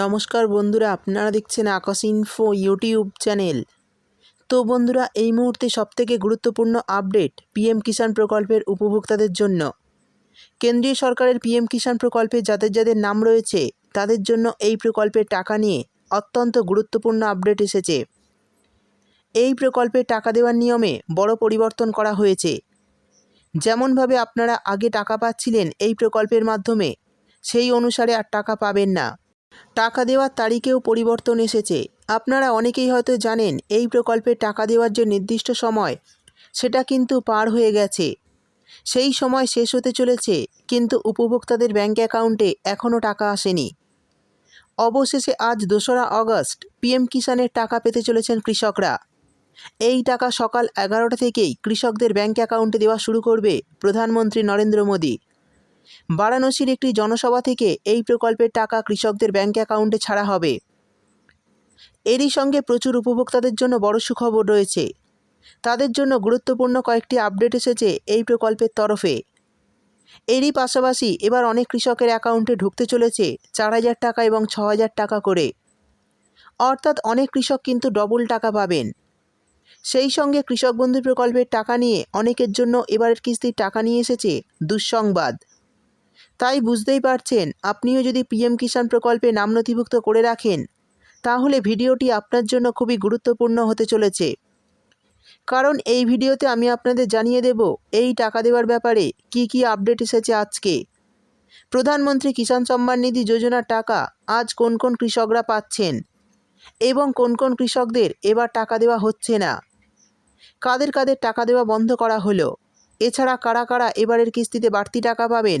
নমস্কার বন্ধুরা, আপনারা দেখছেন আকাশ ইনফো ইউটিউব চ্যানেল তো বন্ধুরা, এই মুহূর্তে সবথেকে গুরুত্বপূর্ণ আপডেট পিএম কিষাণ প্রকল্পের উপভোক্তাদের জন্য। কেন্দ্রীয় সরকারের পিএম কিষাণ প্রকল্পে যাদের যাদের নাম রয়েছে, তাদের জন্য এই প্রকল্পের টাকা নিয়ে অত্যন্ত গুরুত্বপূর্ণ আপডেট এসেছে। এই প্রকল্পে টাকা দেওয়ার নিয়মে বড় পরিবর্তন করা হয়েছে। যেমনভাবে আপনারা আগে টাকা পাচ্ছিলেন এই প্রকল্পের মাধ্যমে, সেই অনুসারে আর টাকা পাবেন না। টাকা দেওয়ার তারিখেও পরিবর্তন এসেছে। আপনারা অনেকেই হয়তো জানেন, এই প্রকল্পে টাকা দেওয়ার যে নির্দিষ্ট সময়, সেটা কিন্তু পার হয়ে গেছে। সেই সময় শেষ হতে চলেছে, কিন্তু উপভোক্তাদের ব্যাঙ্ক অ্যাকাউন্টে এখনও টাকা আসেনি। অবশেষে আজ দোসরা আগস্ট, পিএম কিষাণের টাকা পেতে চলেছেন কৃষকরা। এই টাকা সকাল এগারোটা থেকেই কৃষকদের ব্যাঙ্ক অ্যাকাউন্টে দেওয়া শুরু করবে প্রধানমন্ত্রী নরেন্দ্র মোদী। বারাণসীর একটি জনসভা থেকে এই প্রকল্পের টাকা কৃষকদের ব্যাঙ্ক অ্যাকাউন্টে ছাড়া হবে। এরই সঙ্গে প্রচুর উপভোক্তাদের জন্য বড় সুখবর রয়েছে। তাদের জন্য গুরুত্বপূর্ণ কয়েকটি আপডেট এসেছে এই প্রকল্পের তরফে। এরই পাশাপাশি এবার অনেক কৃষকের অ্যাকাউন্টে ঢুকতে চলেছে চার হাজার টাকা এবং ছ হাজার টাকা করে। অর্থাৎ অনেক কৃষক কিন্তু ডবল টাকা পাবেন। সেই সঙ্গে কৃষক বন্ধু প্রকল্পের টাকা নিয়ে অনেকের জন্য এবারের কিস্তির টাকা নিয়ে এসেছে দুঃসংবাদ। তাই বুঝতেই পারছেন, আপনিও যদি পিএম কিষাণ প্রকল্পে নাম নথিভুক্ত করে রাখেন, তাহলে ভিডিওটি আপনার জন্য খুবই গুরুত্বপূর্ণ হতে চলেছে। কারণ এই ভিডিওতে আমি আপনাদের জানিয়ে দেব, এই টাকা দেওয়ার ব্যাপারে কি কি আপডেট এসেছে আজকে। প্রধানমন্ত্রী কিষাণ সম্মান নিধি যোজনার টাকা আজ কোন কোন কৃষকরা পাচ্ছেন এবং কোন কোন কৃষকদের এবার টাকা দেওয়া হচ্ছে না? কাদের কাদের টাকা দেওয়া বন্ধ করা হলো? এছাড়া কারা কারা এবারের কিস্তিতে বাড়তি টাকা পাবেন?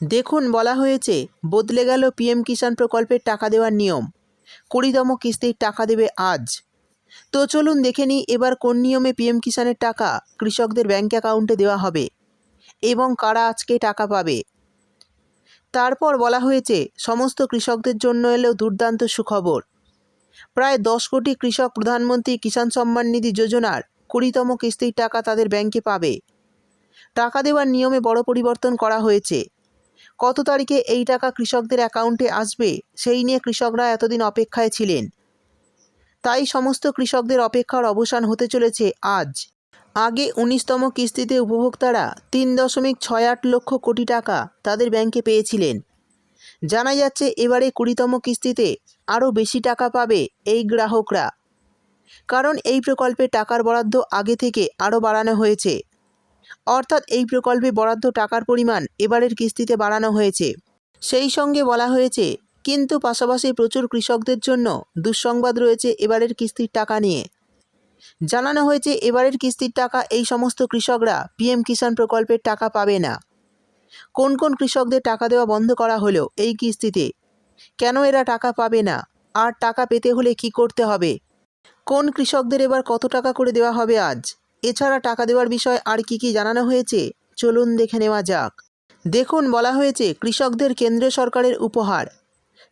দেখুন, বলা হয়েছে, বদলে গেল পিএম কিষাণ প্রকল্পের টাকা দেওয়ার নিয়ম। কুড়িতম কিস্তির টাকা দেবে আজ। তো চলুন দেখে নিই, এবার কোন নিয়মে পিএম কিষাণের টাকা কৃষকদের ব্যাঙ্ক অ্যাকাউন্টে দেওয়া হবে এবং কারা আজকে টাকা পাবে। তারপর বলা হয়েছে, সমস্ত কৃষকদের জন্য এলেও দুর্দান্ত সুখবর। প্রায় দশ কোটি কৃষক প্রধানমন্ত্রী কিষাণ সম্মান নিধি যোজনার কুড়িতম কিস্তির টাকা তাদের ব্যাংকে পাবে। টাকা দেওয়ার নিয়মে বড় পরিবর্তন করা হয়েছে। কত তারিখে এই টাকা কৃষকদের অ্যাকাউন্টে আসবে? সেই নিয়ে কৃষকরা এতদিন অপেক্ষায় ছিলেন। তাই সমস্ত কৃষকদের অপেক্ষার অবসান হতে চলেছে আজ। আগে উনিশতম কিস্তিতে উপভোক্তারা তিন দশমিক ছয় আট লক্ষ কোটি টাকা তাদের ব্যাংকে পেয়েছিলেন। জানা যাচ্ছে এবারে কুড়িতম কিস্তিতে আরও বেশি টাকা পাবে এই গ্রাহকরা। কারণ এই প্রকল্পে টাকার বরাদ্দ আগে থেকে আরও বাড়ানো হয়েছে। অর্থাৎ এই প্রকল্পে বরাদ্দ টাকার পরিমাণ এবারের কিস্তিতে বাড়ানো হয়েছে। সেই সঙ্গে বলা হয়েছে, কিন্তু পাশাপাশি প্রচুর কৃষকদের জন্য দুঃসংবাদ রয়েছে এবারের কিস্তির টাকা নিয়ে। জানানো হয়েছে, এবারের কিস্তির টাকা এই সমস্ত কৃষকরা পিএম কিষাণ প্রকল্পের টাকা পাবে না। কোন কোন কৃষকদের টাকা দেওয়া বন্ধ করা হলো এই কিস্তিতে? কেন এরা টাকা পাবে না? আর টাকা পেতে হলে কি করতে হবে? কোন কৃষকদের এবার কত টাকা করে দেওয়া হবে আজ? এছাড়া টাকা দেওয়ার বিষয়ে আর কি কি জানানো হয়েছে? চলুন দেখে নেওয়া যাক। দেখুন, বলা হয়েছে কৃষকদের কেন্দ্রীয় সরকারের উপহার।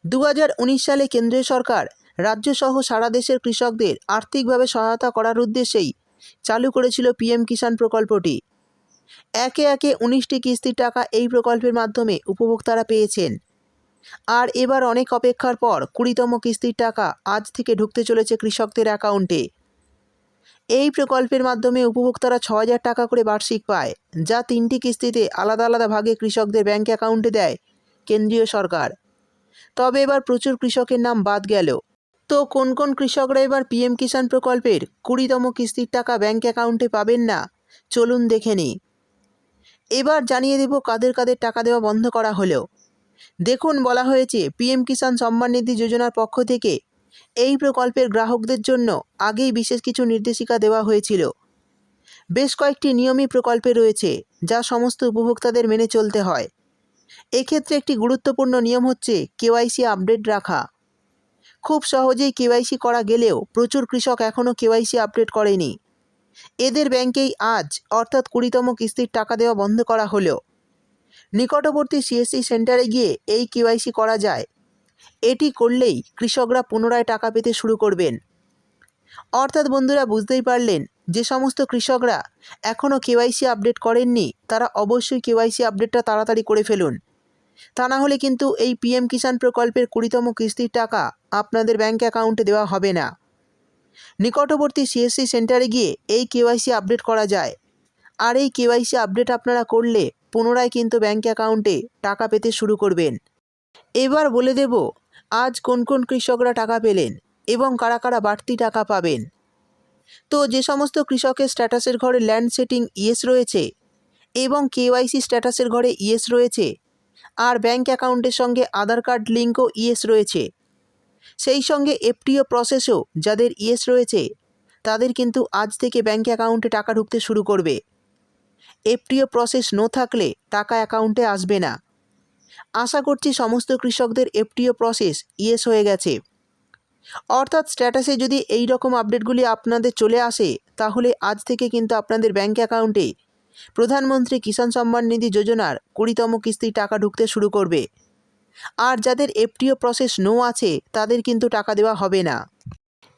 দু হাজার উনিশ সালে কেন্দ্রীয় সরকার রাজ্যসহ সারা দেশের কৃষকদের আর্থিকভাবে সহায়তা করার উদ্দেশ্যেই চালু করেছিল পিএম কিষাণ প্রকল্পটি। একে একে উনিশটি কিস্তির টাকা এই প্রকল্পের মাধ্যমে উপভোক্তারা পেয়েছেন। আর এবার অনেক অপেক্ষার পর কুড়িতম কিস্তির টাকা আজ থেকে ঢুকতে চলেছে কৃষকদের অ্যাকাউন্টে। এই প্রকল্পের মাধ্যমে উপভোক্তারা ছ হাজার টাকা করে বার্ষিক পায়, যা তিনটি কিস্তিতে আলাদা আলাদা ভাগে কৃষকদের ব্যাঙ্ক অ্যাকাউন্টে দেয়, কেন্দ্রীয় সরকার। তবে এবার প্রচুর কৃষকের নাম বাদ গেল। তো কোন কোন কৃষকরা এবার পিএম কিষাণ প্রকল্পের কুড়িতম কিস্তির টাকা ব্যাঙ্ক অ্যাকাউন্টে পাবেন না? চলুন দেখে নিই। এবার জানিয়ে দেব কাদের কাদের টাকা দেওয়া বন্ধ করা হলো। দেখুন, বলা হয়েছে, পিএম কিষাণ সম্মান নিধি যোজনার পক্ষ থেকে এই প্রকল্পের গ্রাহকদের জন্য আগেই বিশেষ কিছু নির্দেশিকা দেওয়া হয়েছিল। বেশ কয়েকটি নিয়মই প্রকল্পে রয়েছে, যা সমস্ত উপভোক্তাদের মেনে চলতে হয়। এক্ষেত্রে একটি গুরুত্বপূর্ণ নিয়ম হচ্ছে কেওয়াইসি আপডেট রাখা। খুব সহজেই কেওয়াইসি করা গেলেও প্রচুর কৃষক এখনও কেওয়াইসি আপডেট করেনি। এদের ব্যাংকেই আজ, অর্থাৎ কুড়িতম কিস্তির টাকা দেওয়া বন্ধ করা হলো। নিকটবর্তী সিএসসি সেন্টারে গিয়ে এই কেওয়াইসি করা যায় এটি করলেই কৃষকরা পুনরায় টাকা পেতে শুরু করবেন। অর্থাৎ বন্ধুরা বুঝতেই পারলেন, যে সমস্ত কৃষকরা এখনও কেওয়াইসি আপডেট করেননি, তারা অবশ্যই কেওয়াইসি আপডেটটা তাড়াতাড়ি করে ফেলুন। তা না হলে কিন্তু এই পিএম কিষাণ প্রকল্পের কুড়িতম কিস্তির টাকা আপনাদের ব্যাঙ্ক অ্যাকাউন্টে দেওয়া হবে না। নিকটবর্তী সিএসসি সেন্টারে গিয়ে এই কেওয়াইসি আপডেট করা যায়। আর এই কেওয়াইসি আপডেট আপনারা করলে পুনরায় কিন্তু ব্যাঙ্ক অ্যাকাউন্টে টাকা পেতে শুরু করবেন। এবার বলে দেব, আজ কোন কোন কৃষকরা টাকা পেলেন এবং কারা কারা বাড়তি টাকা পাবেন। তো যে সমস্ত কৃষকের স্ট্যাটাসের ঘরে ল্যান্ড সেটিং ইয়েস রয়েছে এবং কেওয়াইসি স্ট্যাটাসের ঘরে ইয়েস রয়েছে আর ব্যাঙ্ক অ্যাকাউন্টের সঙ্গে আধার কার্ড লিঙ্কও ইয়েস রয়েছে। সেই সঙ্গে এফটিও প্রসেসও যাদের ইয়েস রয়েছে, তাদের কিন্তু আজ থেকে ব্যাঙ্ক অ্যাকাউন্টে টাকা ঢুকতে শুরু করবে। এফটিও প্রসেস নো থাকলে টাকা অ্যাকাউন্টে আসবে না। আশা করছি সমস্ত কৃষকদের এফটিও প্রসেস ইয়েস হয়ে গেছে। অর্থাৎ স্ট্যাটাসে যদি এই রকম আপডেটগুলি আপনাদের চলে আসে, তাহলে আজ থেকে কিন্তু আপনাদের ব্যাঙ্ক অ্যাকাউন্টে প্রধানমন্ত্রী কিষাণ সম্মান নিধি যোজনার কুড়িতম কিস্তির টাকা ঢুকতে শুরু করবে। আর যাদের এফটিও প্রসেস নো আছে, তাদের কিন্তু টাকা দেওয়া হবে না।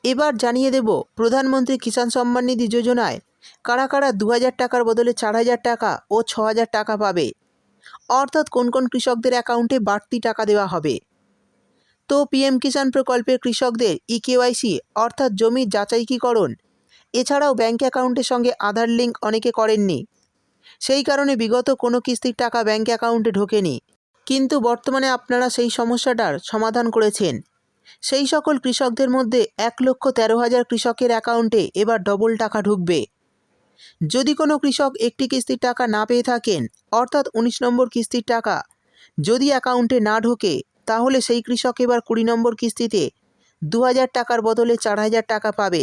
এবার জানিয়ে দেব, প্রধানমন্ত্রী কিষাণ সম্মান নিধি যোজনায় কারা কারা দু হাজার টাকার বদলে চার হাজার টাকা ও ছ টাকা পাবে। অর্থাৎ কোন কোন কৃষকদের অ্যাকাউন্টে বাড়তি টাকা দেওয়া হবে। তো পিএম কিষাণ প্রকল্পের কৃষকদের ইকেওয়াইসি অর্থাৎ জমির যাচাইকীকরণ। এছাড়াও ব্যাঙ্ক অ্যাকাউন্টের সঙ্গে আধার লিঙ্ক অনেকে করেননি। সেই কারণে বিগত কোনো কিস্তির টাকা ব্যাঙ্ক অ্যাকাউন্টে ঢোকেনি। কিন্তু বর্তমানে আপনারা সেই সমস্যাটার সমাধান করেছেন। সেই সকল কৃষকদের মধ্যে এক লক্ষ তেরো হাজার কৃষকের অ্যাকাউন্টে এবার ডবল টাকা ঢুকবে। যদি কোনো কৃষক একটি কিস্তির টাকা না পেয়ে থাকেন, অর্থাৎ উনিশ নম্বর কিস্তির টাকা যদি অ্যাকাউন্টে না ঢোকে, তাহলে সেই কৃষক এবার কুড়ি নম্বর কিস্তিতে দু হাজার টাকার বদলে চার হাজার টাকা পাবে।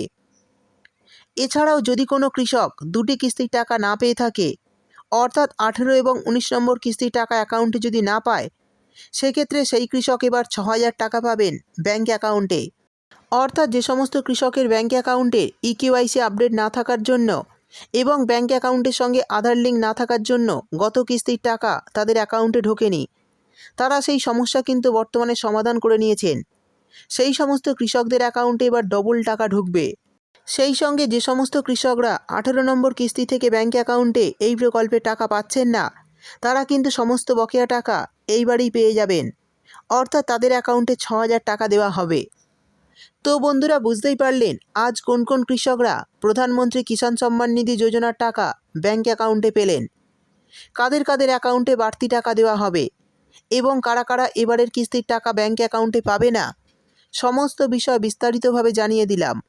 এছাড়াও যদি কোনো কৃষক দুটি কিস্তির টাকা না পেয়ে থাকে, অর্থাৎ আঠেরো এবং উনিশ নম্বর কিস্তির টাকা অ্যাকাউন্টে যদি না পায়, সেক্ষেত্রে সেই কৃষক এবার ছ হাজার টাকা পাবেন ব্যাঙ্ক অ্যাকাউন্টে। অর্থাৎ যে সমস্ত কৃষকের ব্যাঙ্ক অ্যাকাউন্টে ইকিউআইসি আপডেট না থাকার জন্য এবং ব্যাঙ্ক অ্যাকাউন্টের সঙ্গে আধার লিঙ্ক না থাকার জন্য গত কিস্তির টাকা তাদের অ্যাকাউন্টে ঢোকেনি। তারা সেই সমস্যা কিন্তু বর্তমানে সমাধান করে নিয়েছেন। সেই সমস্ত কৃষকদের অ্যাকাউন্টে এবার ডবল টাকা ঢুকবে। সেই সঙ্গে যে সমস্ত কৃষকরা আঠেরো নম্বর কিস্তি থেকে ব্যাঙ্ক অ্যাকাউন্টে এই প্রকল্পে টাকা পাচ্ছেন না, তারা কিন্তু সমস্ত বকেয়া টাকা এইবারই পেয়ে যাবেন। অর্থাৎ তাদের অ্যাকাউন্টে ছ হাজার টাকা দেওয়া হবে। তো বন্ধুরা বুঝতেই পারলেন, আজ কোন কোন কৃষকরা প্রধানমন্ত্রী কিষাণ সম্মান নিধি যোজনার টাকা ব্যাঙ্ক অ্যাকাউন্টে পেলেন? কাদের কাদের অ্যাকাউন্টে বাড়তি টাকা দেওয়া হবে? এবং কারা কারা এবারের কিস্তির টাকা ব্যাঙ্ক অ্যাকাউন্টে পাবে না? সমস্ত বিষয় বিস্তারিতভাবে জানিয়ে দিলাম।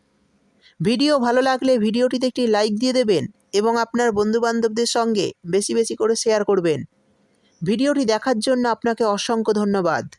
ভিডিও ভালো লাগলে ভিডিওটিতে একটি লাইক দিয়ে দেবেন এবং আপনার বন্ধুবান্ধবদের সঙ্গে বেশি বেশি করে শেয়ার করবেন। ভিডিওটি দেখার জন্য আপনাকে অসংখ্য ধন্যবাদ।